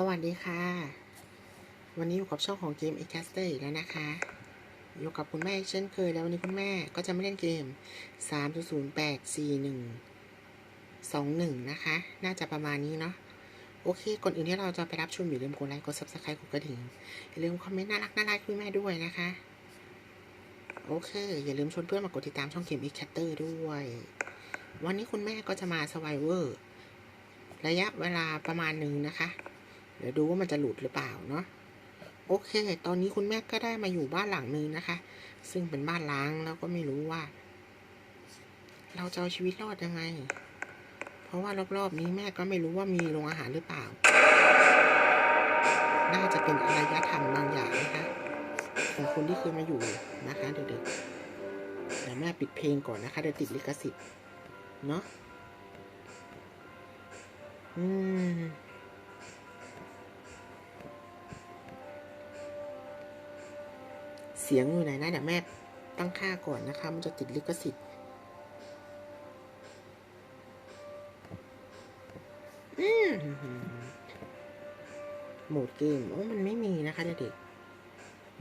สวัสดีค่ะ วันนี้อยู่กับช่องของเกม e c a s t e r อีกแล้วนะคะ อยู่กับคุณแม่เช่นเคยแล้ววันนี้คุณแม่ก็จะไม่เล่นเกม 3084121 นะคะ น่าจะประมาณนี้เนาะ โอเค ก่อนอื่นที่เราจะไปรับชมอย่าลืมกดไลค์ กด subscribe กดกระดิ่ง อย่าลืมคอมเมนต์น่ารักน่ารักคุณแม่ด้วยนะคะ โอเค อย่าลืมชวนเพื่อนมากดติดตามช่องเกม e c a s t e r ด้วย วันนี้คุณแม่ก็จะมา Survivor ระยะเวลาประมาณหนึ่งนะคะ เดี๋ยวดูว่ามันจะหลุดหรือเปล่าเนาะโอเค ตอนนี้คุณแม่ก็ได้มาอยู่บ้านหลังนึงนะคะ ซึ่งเป็นบ้านล้างแล้วก็ไม่รู้ว่า เราจะเอาชีวิตรอดยังไง เพราะว่ารอบๆนี้แม่ก็ไม่รู้ว่ามีโรงอาหารหรือเปล่า น่าจะเป็นอารยธรรมบางอย่างนะคะของคนที่เคยมาอยู่นะคะเด็กๆเดี๋ยวแม่ปิดเพลงก่อนนะคะเดี๋ยวติดลิขสิทธิ์เนาะอืม เสียงอยู่ไหนนะเดี๋ยวแม่ตั้งค่าก่อนนะคะ มันจะติดลิขสิทธิ์โหมดเกมโอ้มันไม่มีนะคะเด็ก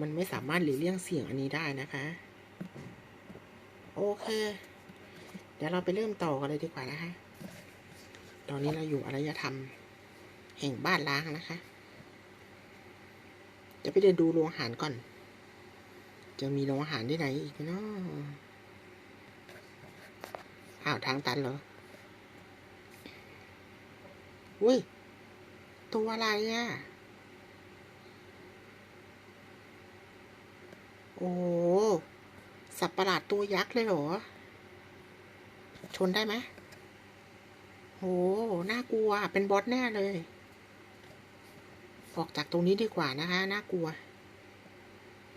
มันไม่สามารถหลีกเลี่ยงเสียงอันนี้ได้นะคะ โอเค เดี๋ยวเราไปเริ่มต่อกันเลยดีกว่านะคะ ตอนนี้เราอยู่อารยธรรม แห่งบ้านล้างนะคะ จะไปเดินดูโรงอาหารก่อน จะมีโรงอาหารที่ไหนอีกเนาะอ้าวทางตันเหรอ อุ้ย ตัวอะไรอะ่ะ โอ้สับประหลาดตัวยักษ์เลยเหรอ ชนได้ไหมโห น่ากลัว เป็นบอสแน่เลย ออกจากตรงนี้ดีกว่านะคะ น่ากลัว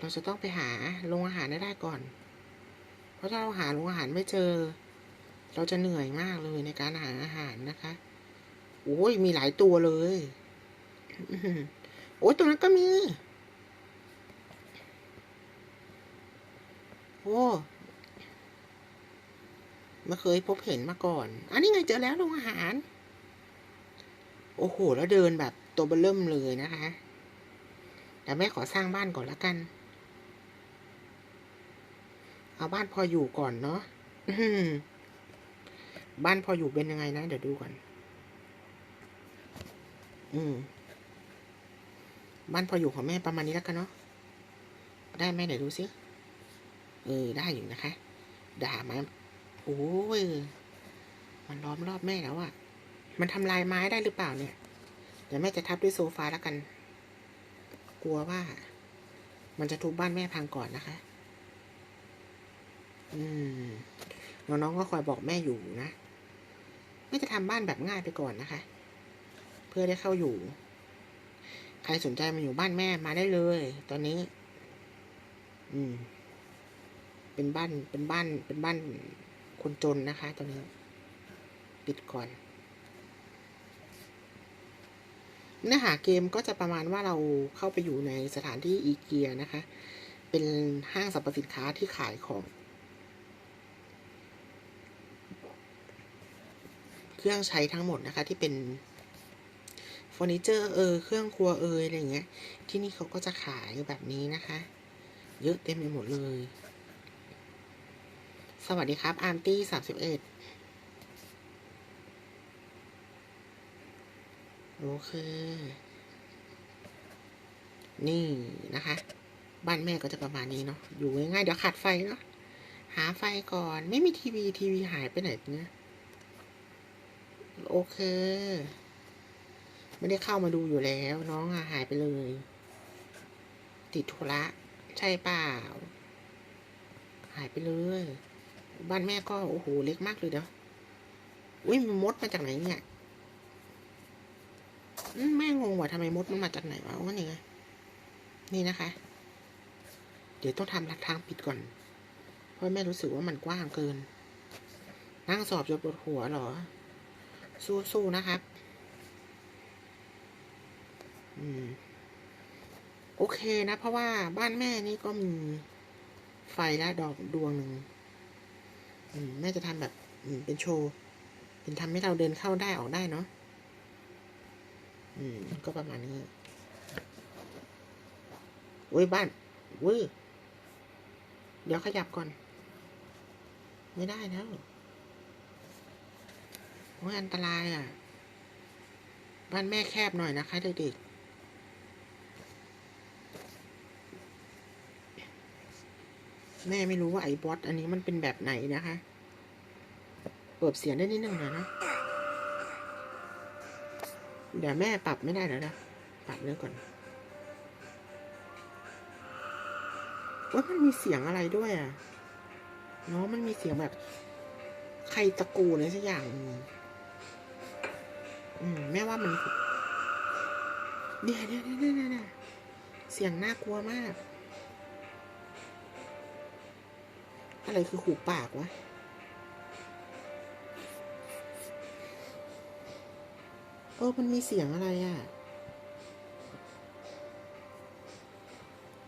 เราจะต้องไปหาโรงอาหารได้ก่อน เพราะถ้าเราหาโรงอาหารไม่เจอ เราจะเหนื่อยมากเลยในการหาอาหารนะคะโอ้ยมีหลายตัวเลยโอ้ยตัวนั้นก็มี โอ้ไม่เคยพบเห็นมาก่อน อันนี้ไงเจอแล้วโรงอาหาร โอ้โห แล้วเดินแบบตัวเบลเริ่มเลยนะคะ แต่แม่ขอสร้างบ้านก่อนละกัน เอาบ้านพออยู่ก่อนเนาะบ้านพออยู่เป็นยังไงนะ เดี๋ยวดูก่อน อืม บ้านพออยู่ของแม่ประมาณนี้แล้วกันเนาะ ได้ไหมเดี๋ยวดูซิ เออ ได้อยู่นะคะ ด่ามาโอ้ย มันล้อมรอบแม่แล้วอะมันทำลายไม้ได้หรือเปล่าเนี่ย เดี๋ยวแม่จะทับด้วยโซฟาแล้วกัน กลัวว่า มันจะทุบบ้านแม่พังก่อนนะคะ อืมน้องๆก็คอยบอกแม่อยู่นะแม่จะทำบ้านแบบง่ายไปก่อนนะคะ เพื่อได้เข้าอยู่ ใครสนใจมาอยู่บ้านแม่มาได้เลย ตอนนี้ อืม เป็นบ้านเป็นบ้าน เป็นบ้านคนจนนะคะ ตอนนี้ ปิดก่อนเนื้อหาเกมก็จะประมาณว่าเราเข้าไปอยู่ในสถานที่อีเกียนะคะ เป็นห้างสรรพสินค้าที่ขายของ เครื่องใช้ทั้งหมดนะคะ ที่เป็นเฟอร์นิเจอร์เออเครื่องครัวเอยอะไรอย่างเงี้ย ที่นี่เขาก็จะขายแบบนี้นะคะ เยอะเต็มไปหมดเลย สวัสดีครับอาร์ตี้สามสิบเอ็ดโอเคนี่นะคะ บ้านแม่ก็จะประมาณนี้เนาะอยู่ง่ายๆเดี๋ยวขาดไฟเนาะหาไฟก่อนไม่มีทีวีทีวีหายไปไหนเนี่ย โอเค ไม่ได้เข้ามาดูอยู่แล้ว น้องอะหายไปเลย ติดธุระใช่เปล่า หายไปเลย บ้านแม่ก็โอ้โหเล็กมากเลยเด้ออุ้ยมันมดมาจากไหนเนี่ยแม่งงว่ะทำไมมดมันมาจากไหนวะว่านี่ไงนี่นะคะ เดี๋ยวต้องทำหลัดทางปิดก่อน เพราะแม่รู้สึกว่ามันกว้างเกิน นั่งสอบจนปวดหัวหรอ สู้ๆนะครับ อืม โอเคนะ เพราะว่าบ้านแม่นี่ก็มีไฟและดอกดวงหนึ่งแม่จะทำแบบเป็นโชว์ เป็นทำให้เราเดินเข้าได้ออกได้เนาะออืม ก็ประมาณนี้เว้ยบ้านเว้ยเดี๋ยวขยับก่อน ไม่ได้แล้ว โอ้ยอันตรายอะ บ้านแม่แคบหน่อยนะคะเด็กๆแม่ไม่รู้ว่าไอ้บอสอันนี้มันเป็นแบบไหนนะคะ เปิดเสียงได้นิดนึงหน่อยนะ เดี๋ยวแม่ปรับไม่ได้แล้วนะ ปรับเรื่องก่อนว่ามันมีเสียงอะไรด้วยอะ เนาะมันมีเสียงแบบ ใครตะกูอะไรสักอย่างนึง อืมแม่ว่ามันเนี่ยเนี่ยเนี่ยเนี่ยเนี่ยเสียงน่ากลัวมาก อะไรคือหูปากวะเออมันมีเสียงอะไรอะ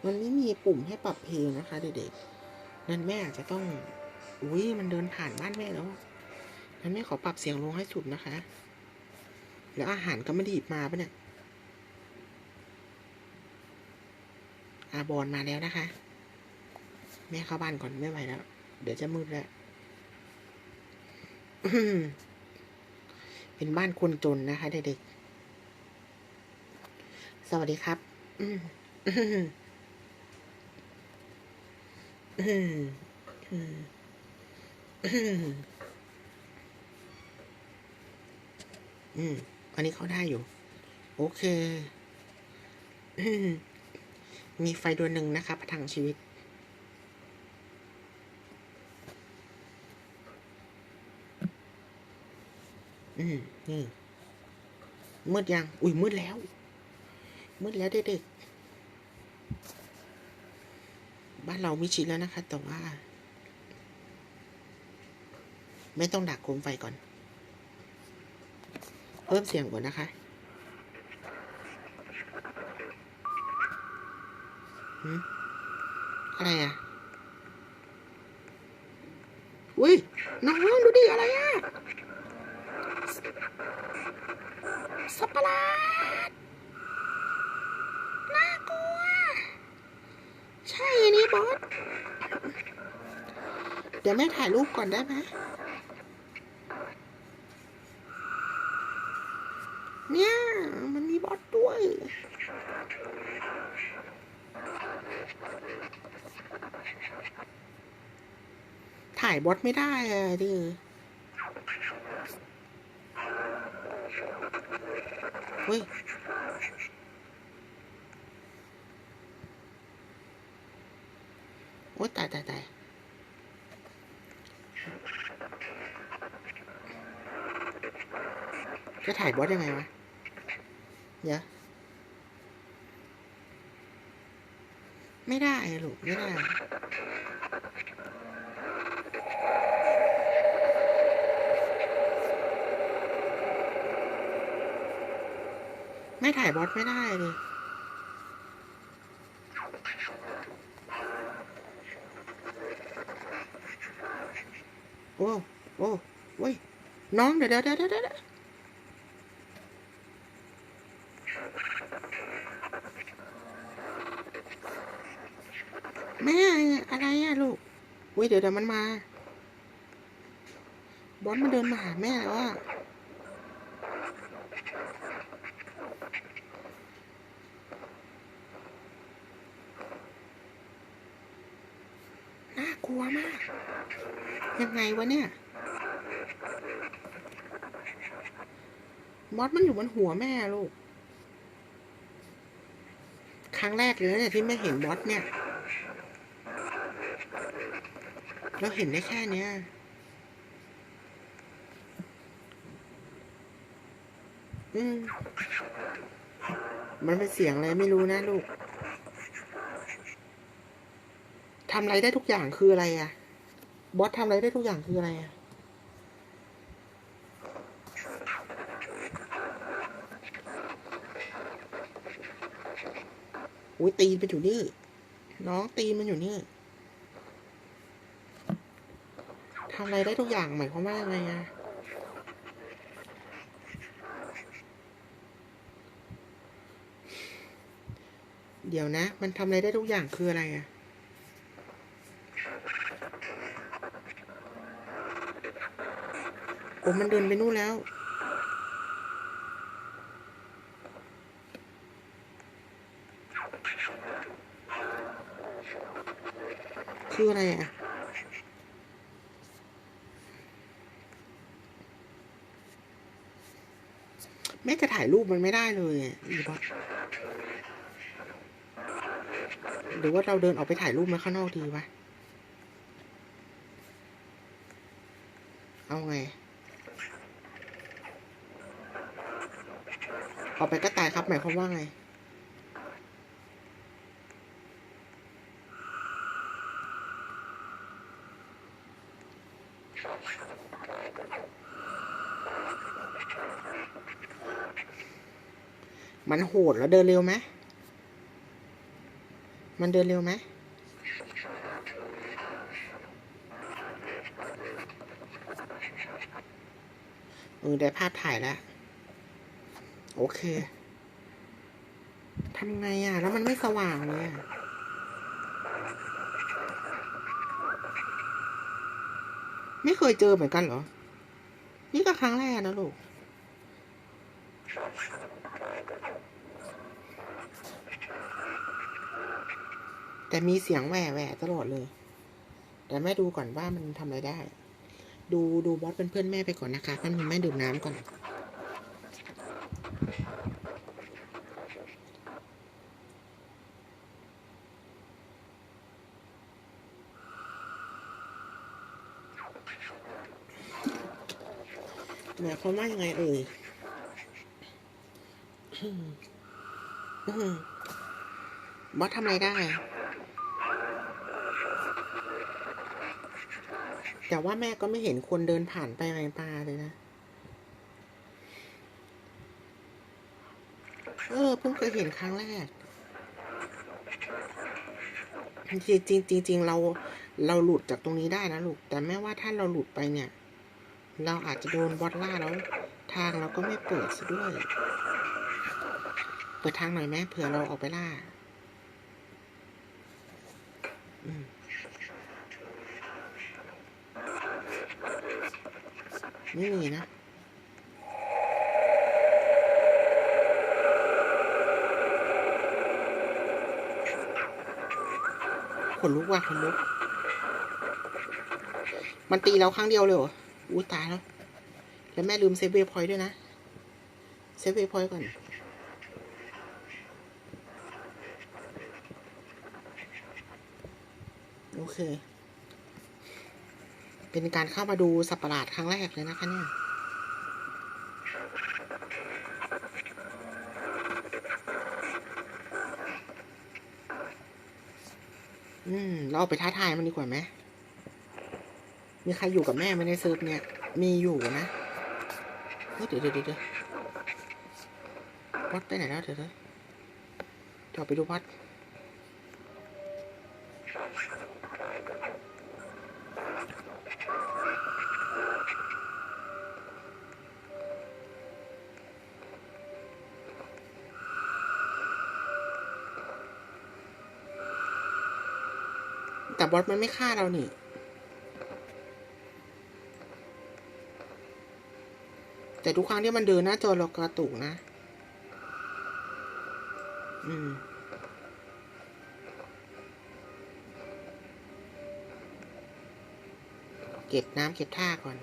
มันไม่มีปุ่มให้ปรับเพลงนะคะเด็กๆนั่นแม่อาจจะต้อง อุ้ยมันเดินผ่านบ้านแม่แล้วนั่นแม่ขอปรับเสียงลงให้สุดนะคะ แล้วอาหารก็ไม่ได้หยิบมาปะเนี่ยอาบอลมาแล้วนะคะ แม่เข้าบ้านก่อนไม่ไหวแล้ว เดี๋ยวจะมืดแล้ว เป็นบ้านคนจนนะคะเด็กๆ สวัสดีครับ อืม อันนี้เขาได้อยู่ โอเค มีไฟดวงหนึ่งนะคะประทังชีวิต อืมนี่มืดยัง อุ้ยมืดแล้ว มืดแล้วเด็กๆ บ้านเรามิชิแล้วนะคะ แต่ว่า ไม่ต้องดักโคมไฟก่อน พิ่มเสียงก่อนนะคะอะไรอะ อุ้ยน้องดูดิอะไรอะ สัปะหลาดน่ากลัว ใช่นนี้บอส เดี๋ยวแม่ถ่ายรูปก่อนได้ไหม เนี่ยมันมีบอสด้วยถ่ายบอสไม่ได้อะดิเฮ้ยโอ๊ยตายตายตายจะถ่ายบอสยังไงวะ ยวไม่ได้ลูกไม่ได้ไม่ถ่ายบอสไม่ได้เลยโอ้ โอ้เว้ย น้องเดี๋ยวเดี๋ยวเดี๋ยวเดี๋ยวแม่อะไรอะลูก เว้ยเดี๋ยวเดี๋ยวมันมา บอสมาเดินมาหาแม่แล้วอะน่ากลัวมาก ยังไงวะเนี่ยมอสมันอยู่บนหัวแม่ลูก ครั้งแรกเลยเนี่ยที่ไม่เห็นมอสเนี่ย เราเห็นได้แค่เนี้ยอืม มันเป็นเสียงอะไรไม่รู้นะลูกทำอะไรได้ทุกอย่างคืออะไรอะบอสทำอะไรได้ทุกอย่างคืออะไรอะอุ้ยตีนมันอยู่นี่ น้องตีนมันอยู่นี่ทำอะไรได้ทุกอย่างหมายความว่าไงอะเดี๋ยวนะ มันทำอะไรได้ทุกอย่างคืออะไรอะโอ้มันเดินไปนู่นแล้ว คืออะไรอะแม่จะถ่ายรูปมันไม่ได้เลยอีบอสหรือว่าเราเดินออกไปถ่ายรูปมาข้างนอกดีวะ เอาไง ออกไปก็ตายครับหมายความว่าไง มันโหดแล้วเดินเร็วไหมมันเดินเร็วไหมเออได้ภาพถ่ายแล้ว โอเคทำไงอะ แล้วมันไม่สว่างเลยอะไม่เคยเจอเหมือนกันเหรอ นี่ก็ครั้งแรกนะลูก แต่มีเสียงแหว่แหว่ตลอดเลย แต่แม่ดูก่อนว่ามันทำอะไรได้ ดูดูบอสเป็นเพื่อนแม่ไปก่อนนะคะท่านคุณแม่ดื่มน้ำก่อนหมายความว่ายังไงเอ่ยบอสทำอะไรได้ แต่ว่าแม่ก็ไม่เห็นคนเดินผ่านไปในป่าเลยนะ เออเพิ่งเคยเห็นครั้งแรกจริงจริงจริงจริงเราเราหลุดจากตรงนี้ได้นะลูก แต่แม่ว่าถ้าเราหลุดไปเนี่ย เราอาจจะโดนบอสล่าแล้ว ทางเราก็ไม่เปิดซะด้วย เปิดทางหน่อยแม่เผื่อเราออกไปล่า ไม่มีนะขนลุกว่ะขนลุก มันตีเราครั้งเดียวเลยเหรออุ้ตายแล้ว แล้วแม่ลืมเซฟเวพอยต์ด้วยนะ เซฟเวพอยต์ก่อนโอเค เป็นการเข้ามาดูสัตว์ประหลาดครั้งแรกเลยนะคะเนี่ยอืม เราเอาไปท้าทายมันดีกว่าไหม มีใครอยู่กับแม่ไหมในเซิร์ฟเนี่ย มีอยู่นะเดี๋ยวเดี๋ยวเดี๋ยววัดไปไหนแล้วเดี๋ยวเดี๋ยวเดี๋ยวไปดูวัด บอสมันไม่ฆ่าเรานี่แต่ทุกครั้งที่มันเดินหน้าจอเรากระตุกนะ อืม เก็บน้ำเก็บท่าก่อน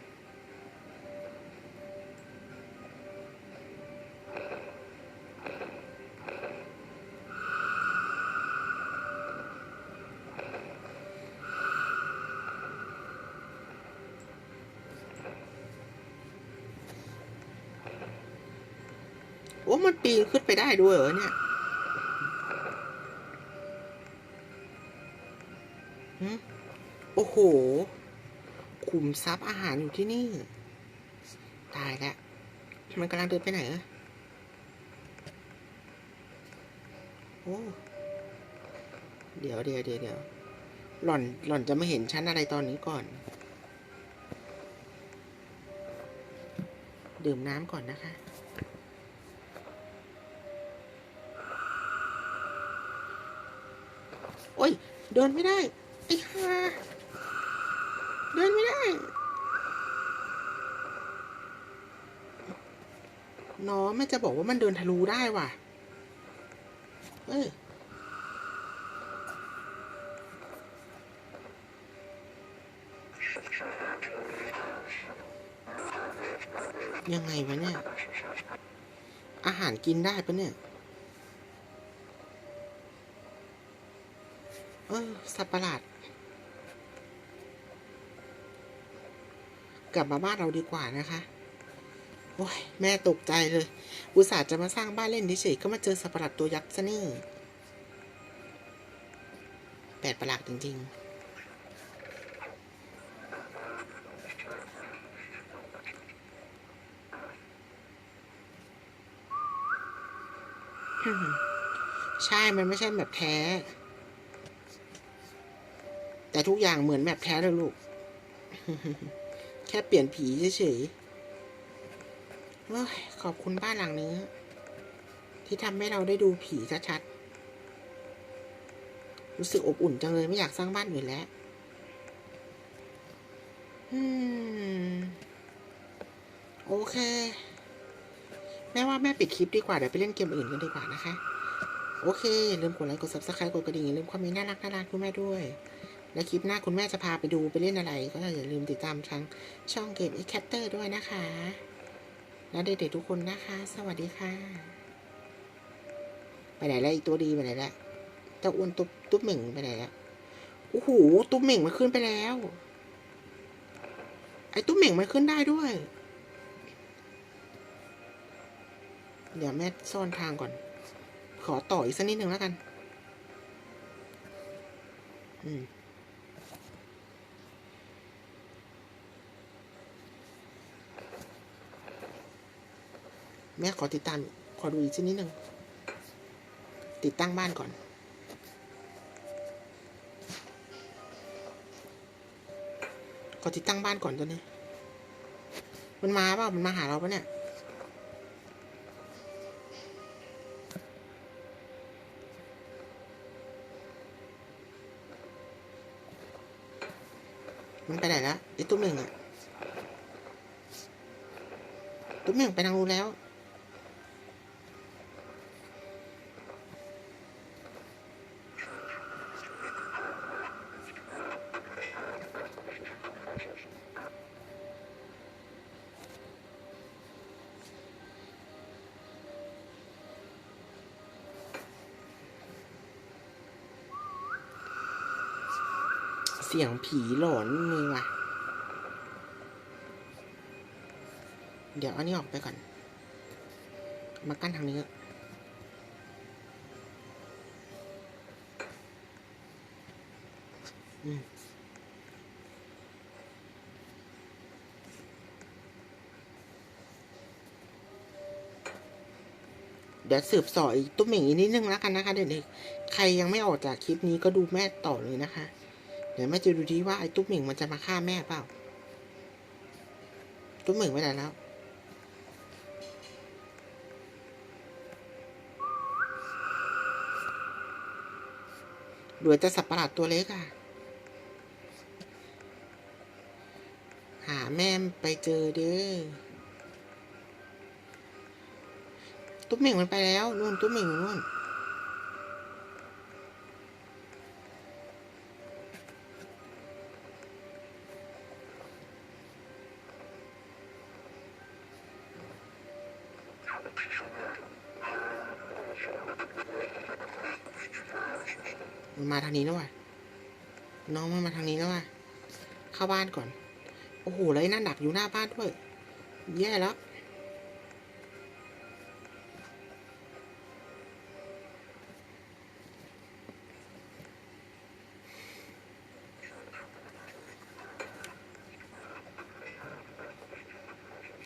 ขึ้นไปได้ด้วยเหรอเนี่ยโอ้โห ขุมทรัพย์อาหารอยู่ที่นี่ ตายแล้ว มันกำลังเดินไปไหนอะโอ้ เดี๋ยวเดี๋ยวเดี๋ยวเดี๋ยวหล่อนหล่อนจะไม่เห็นชั้นอะไรตอนนี้ก่อน ดื่มน้ำก่อนนะคะ โอ้ย เดินไม่ได้ ไอ้ห่าเดินไม่ได้ น้องแม่จะบอกว่ามันเดินทะลุได้ว่ะ เอ้ยยังไงวะเนี่ย อาหารกินได้ปะเนี่ย สัตว์ประหลาด กลับมาบ้านเราดีกว่านะคะโอ้ยแม่ตกใจเลย อุตส่าห์จะมาสร้างบ้านเล่นเฉยๆก็มาเจอสัตว์ประหลาดตัวยักษ์ซะนี่แปลกประหลาดจริง ๆใช่ มันไม่ใช่แบบแท้ แต่ทุกอย่างเหมือนแบบแท้เลยลูก แค่เปลี่ยนผีเฉยๆขอบคุณบ้านหลังนี้ ที่ทำให้เราได้ดูผีชัดๆรู้สึกอบอุ่นจังเลยไม่อยากสร้างบ้านอื่นแล้วโอเค แม่ว่าแม่ปิดคลิปดีกว่า เดี๋ยวไปเล่นเกมอื่นกันดีกว่านะคะ โอเคอย่าลืมกดไลค์ กด subscribe กดกระดิ่งอย่าลืมคอมเมนต์น่ารักน่ารักคุณแม่ด้วย และคลิปหน้าคุณแม่จะพาไปดูไปเล่นอะไร ก็อย่าลืมติดตามทางช่องเกม e c a p t e r ด้วยนะคะ แล้วเด็กๆทุกคนนะคะ สวัสดีค่ะ ไปไหนแล้วอีกตัวดีไปไหนแล้วเจ้าอ้วนตุ๊บตุ๊บเหม่งไปไหนแล้วโอ้โหตุ๊บเหม่งมันขึ้นไปแล้ว ไอ้ตุ๊บเหม่งมันขึ้นได้ด้วย เดี๋ยวแม่ซ่อนทางก่อน ขอต่ออีกสักนิดหนึ่งแล้วกัน อืม แม่ขอติดตาม ขอดูอีกสักนิดหนึ่งติดตั้งบ้านก่อน ขอติดตั้งบ้านก่อนตัวนี้ มันมาเปล่ามันมาหาเราปะเนี่ยมันไปไหนแล้วไอ้ตุ้มเหม่งอะตุ้มเหม่งไปทางนู้นแล้ว เสียงผีหลอนมีว่ะ เดี๋ยวอันนี้ออกไปก่อน มากั้นทางนี้อืมเดี๋ยวสืบสออีกตุ้มเหม่งอีกนิดนึงแล้วกันนะคะเด็กๆ ใครยังไม่ออกจากคลิปนี้ก็ดูแม่ต่อเลยนะคะ ดี๋ยวแม่จะดูดีว่าไอ้ตุ๊กหม่งมันจะมาฆ่าแม่เปล่า ตุ๊กหม่งไปไหนแล้ว หรือจะสับประหลาดตัวเล็กอะหาแม่ไปเจอเด้อ ตุ๊กหม่งมันไปแล้วนู่นตุ๊กหม่งนู่นู่น มาทางนี้แล้วะน้องมันมาทางนี้แล้ววะเข้าบ้านก่อน โอ้โหแล้วไอ้นั่นดักอยู่หน้าบ้านด้วย แย่แล้ว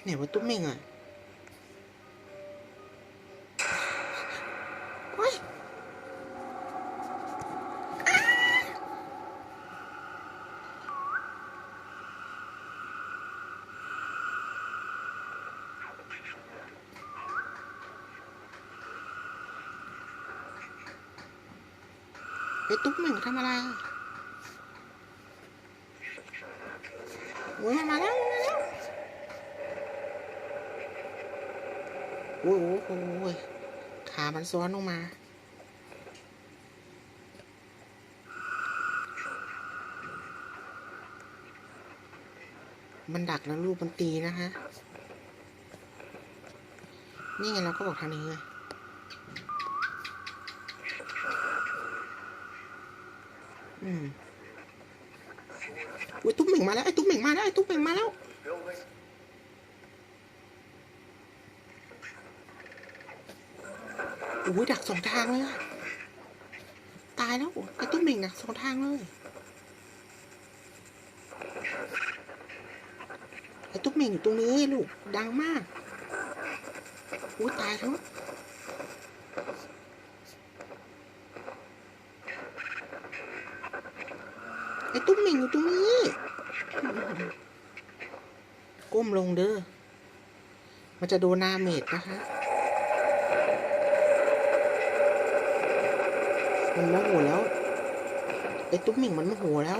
ไหนว่าตุ้มเม่งอะ ตุ๊กหนึ่งทำอะไรโอ้ยมันมาแล้วมันมาแล้วโอ้โหโอ้โหโอ้ยขามันซ้อนลงมามันดักแล้วลูกมันตีนะคะ นี่ไงเราก็บอกทางนี้ไง อุ้ยตุ๊กเหม่งมาแล้วไอ้ตุ๊กเหม่งมาแล้วไอ้ตุ๊กเหม่งมาแล้วอุ้ยดักสองทางเลยอะตายแล้วไอ้ตุ๊กเหม่งดักสองทางเลยไอ้ตุ๊กเหม่งอยู่ตรงนี้ลูกดังมากอุ้ยตายแล้วไอ้ ตุ๊กเหม่งอยู่ตรงนี้ ก้มลงเด้อ มันจะโดนหนาเมดนะคะมันโมโหแล้ว ไอ้ตุ๊กหมิ่งมันโมโหแล้ว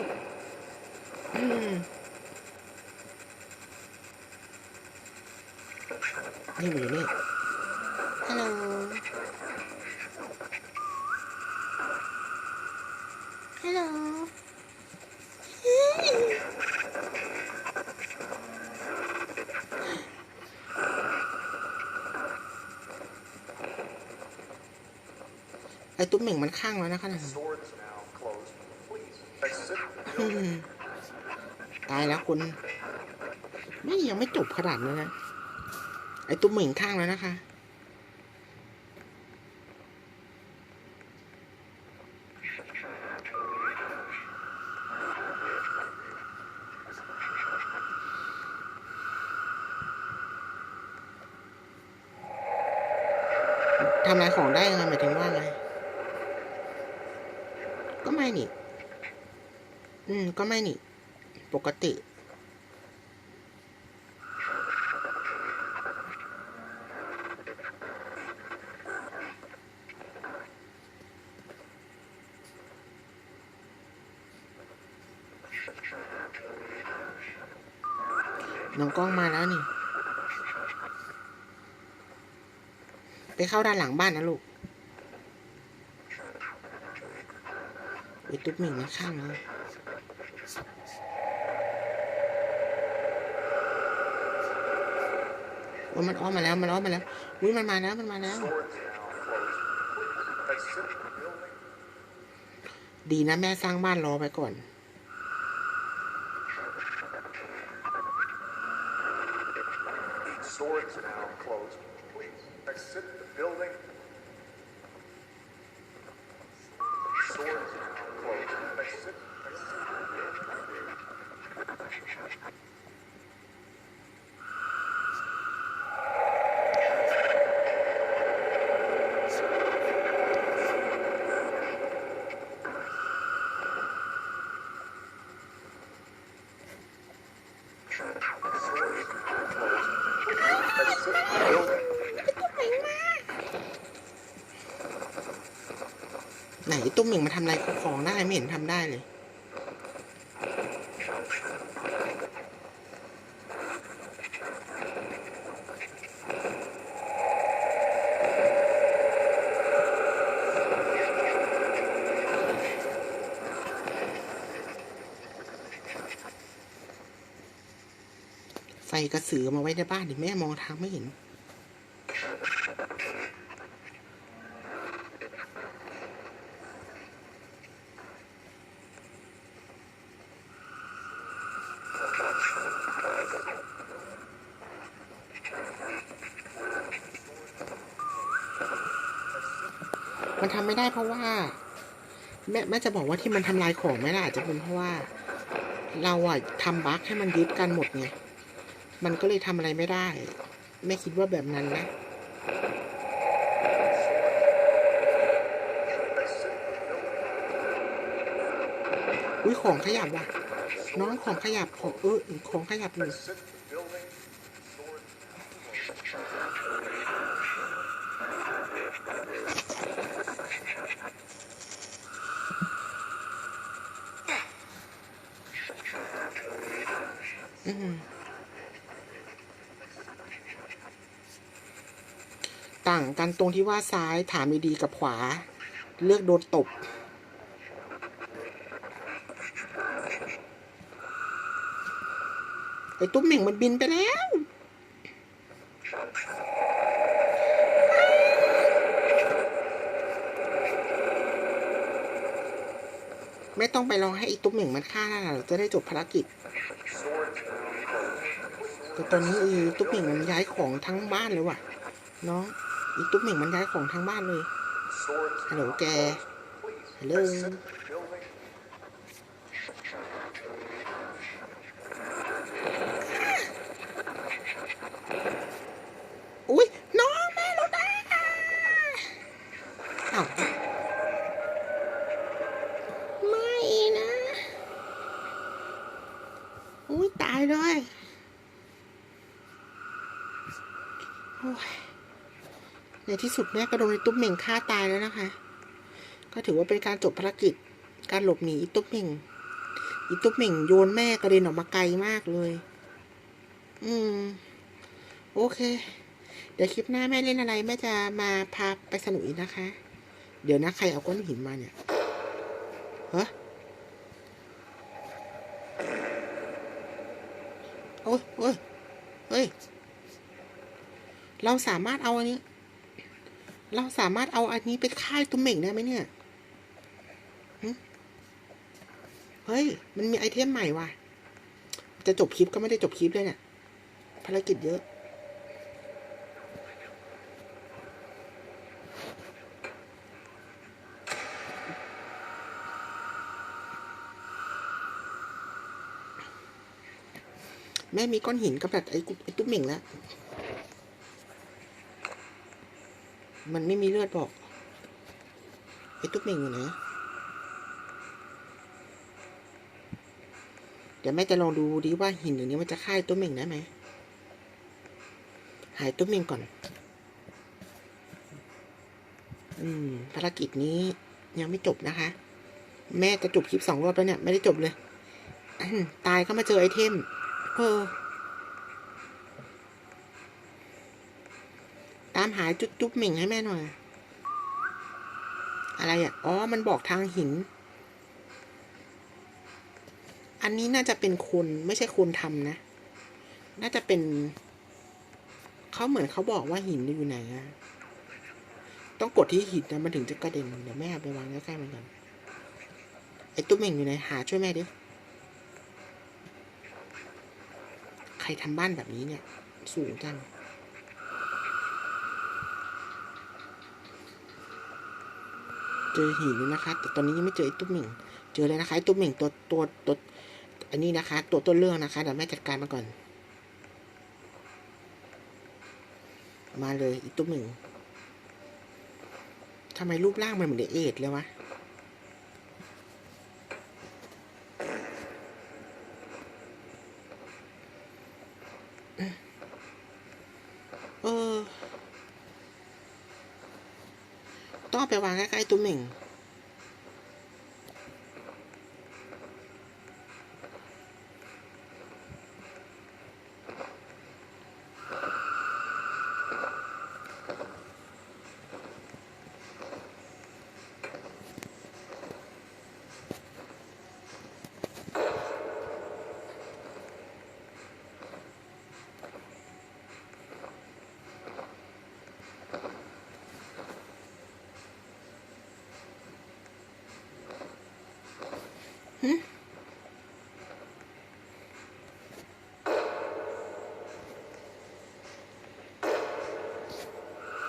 อืมนี่มันอยู่นี่ ฮัลโหล ฮัลโหล ไอ้ตุ๊กเหม่งมันข้างแล้วนะคะนั่น Swords now closed. Please exit the อื building. มตายแล้วคุณ ไม่ยังไม่จบขนาดนั้นนะ ไอ้ตุ๊กเหม่งข้างแล้วนะคะ ทำลายของได้ยังไงหมายถึงว่าไง ก็ ไม่นี่ อืม ก็ไม่นี่ ปกติ น้องกล้องมาแล้วนี่ ไปเข้าด้านหลังบ้านนะลูก ไอตุ๊กหมิ่งมันข้างเลยว่ามันอ้อมมาแล้ว มันอ้อมมาแล้วอุ้ยมันมาแล้วมันมาแล้ว ดีนะแม่สร้างบ้านรอไปก่อน Swords now closed. Please exit the building. Swords now closed. Exit. Exit. ไหนไอ้ ตุ๊กหมิ่งมาทำอะไรของได้ไม่เห็นทำได้เลยไฟกระสือมาไว้ในบ้านดิแม่มองทางไม่เห็น ไม่ได้เพราะว่า แม่แม่จะบอกว่าที่มันทำลายของไม่ได้อาจจะเป็นเพราะว่า เราอะทำบั๊กให้มันยึดกันหมดไงมันก็เลยทำอะไรไม่ได้แม่คิดว่าแบบนั้นนะอุ้ยของขยับว่ะ น้องของขยับของเออของขยับหนึ่ง ต่างกันตรงที่ว่าซ้ายถามดีกับขวา เลือกโดนตบ ไอ้ตุ้มเหม่งมันบินไปแล้ว ไม่ต้องไปรอให้อ้ตุ้มเหม่งมันฆ่าแล้วเราจะได้จบภารกิจ แต่ตอนนี้อีตุ๊กเหม่งมันย้ายของทั้งบ้านเลยว่ะน้องอีตุ๊กเหม่งมันย้ายของทั้งบ้านเลยฮัลโหลแกฮัลโหล อุ้ยน้องแม่เราได้อ้าวไม่นะ อุ้ยตายเลยโอ้ยใน ที่สุดแม่ก็โดนไอ้ตุ๊บเหม่งฆ่าตายแล้วนะคะ ก็ถือว่าเป็นการจบภารกิจ การหลบหนีอีตุ๊บเหม่งอีตุ๊บเหม่งโยนแม่กระเด็นออกมาไกลมากเลย อืม โอเค เดี๋ยวคลิปหน้าแม่เล่นอะไรแม่จะมาพาไปสนุกอีกนะคะ เดี๋ยวนะใครเอาก้อนหินมาเนี่ยเฮ้โอ้ยโอ้ยเฮ้ย เราสามารถเอาอันนี้ เราสามารถเอาอันนี้ไปค่ายตุ้มเหม่งได้ไหมเนี่ยเฮ้ย มันมีไอเทมใหม่ว่ะ จะจบคลิปก็ไม่ได้จบคลิปเลยเนี่ย ภารกิจเยอะ แม่มีก้อนหินกับแบบไอ้กุไอ้ตุ๊กเหม่งแล้ว มันไม่มีเลือดบอก ไอ้ตุ๊กเม่งอยู่ไหนเดี๋ยวแม่จะลองดูดีว่าหินอย่างนี้มันจะฆ่าไอ้ตุ๊กเม่งได้ไหม หายตุ๊กเม่งก่อน อืม ภารกิจนี้ยังไม่จบนะคะ แม่จะจบคลิปสองรอบแล้วเนี่ย ไม่ได้จบเลย ตายก็มาเจอไอเทม เออ ตามหาจุดจุ๊บเหม่งให้แม่หน่อย อะไรอะ อ๋อ มันบอกทางหิน อันนี้น่าจะเป็นคนไม่ใช่คนทำนะ น่าจะเป็น เขาเหมือนเขาบอกว่าหินอยู่ไหนอะต้องกดที่หินนะมันถึงจะกระเด็น เดี๋ยวแม่ไปวางใกล้ๆมันก่อนไอ้ตุ๊บเหม่งอยู่ไหนหาช่วยแม่ดิ ใครทำบ้านแบบนี้เนี่ย สูงจัง เจอหินนะคะ แต่ตอนนี้ยังไม่เจอไอ้ตุ๊บหม่งเจอเลยนะคะไอ้ตุ๊บหม่งตัวตัวตัวอันนี้นะคะ ตัวต้นเรื่องนะคะเดี๋ยวแม่จัดการมาก่อน มาเลยไอีตุ๊บหม่งทำไมรูปร่างมันเหมือนเอเอทเลยวะ เออ ต้อง เอาไปวางใกล้ๆตุ้มหนึ่ง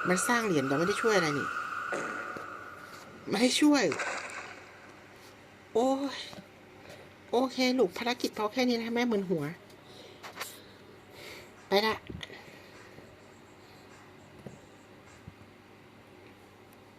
มันสร้างเหรียญแต่ไม่ได้ช่วยอะไรนี่ ไม่ช่วย โอ้ย โอเค ลูกภารกิจพอแค่นี้นะแม่มึนหัว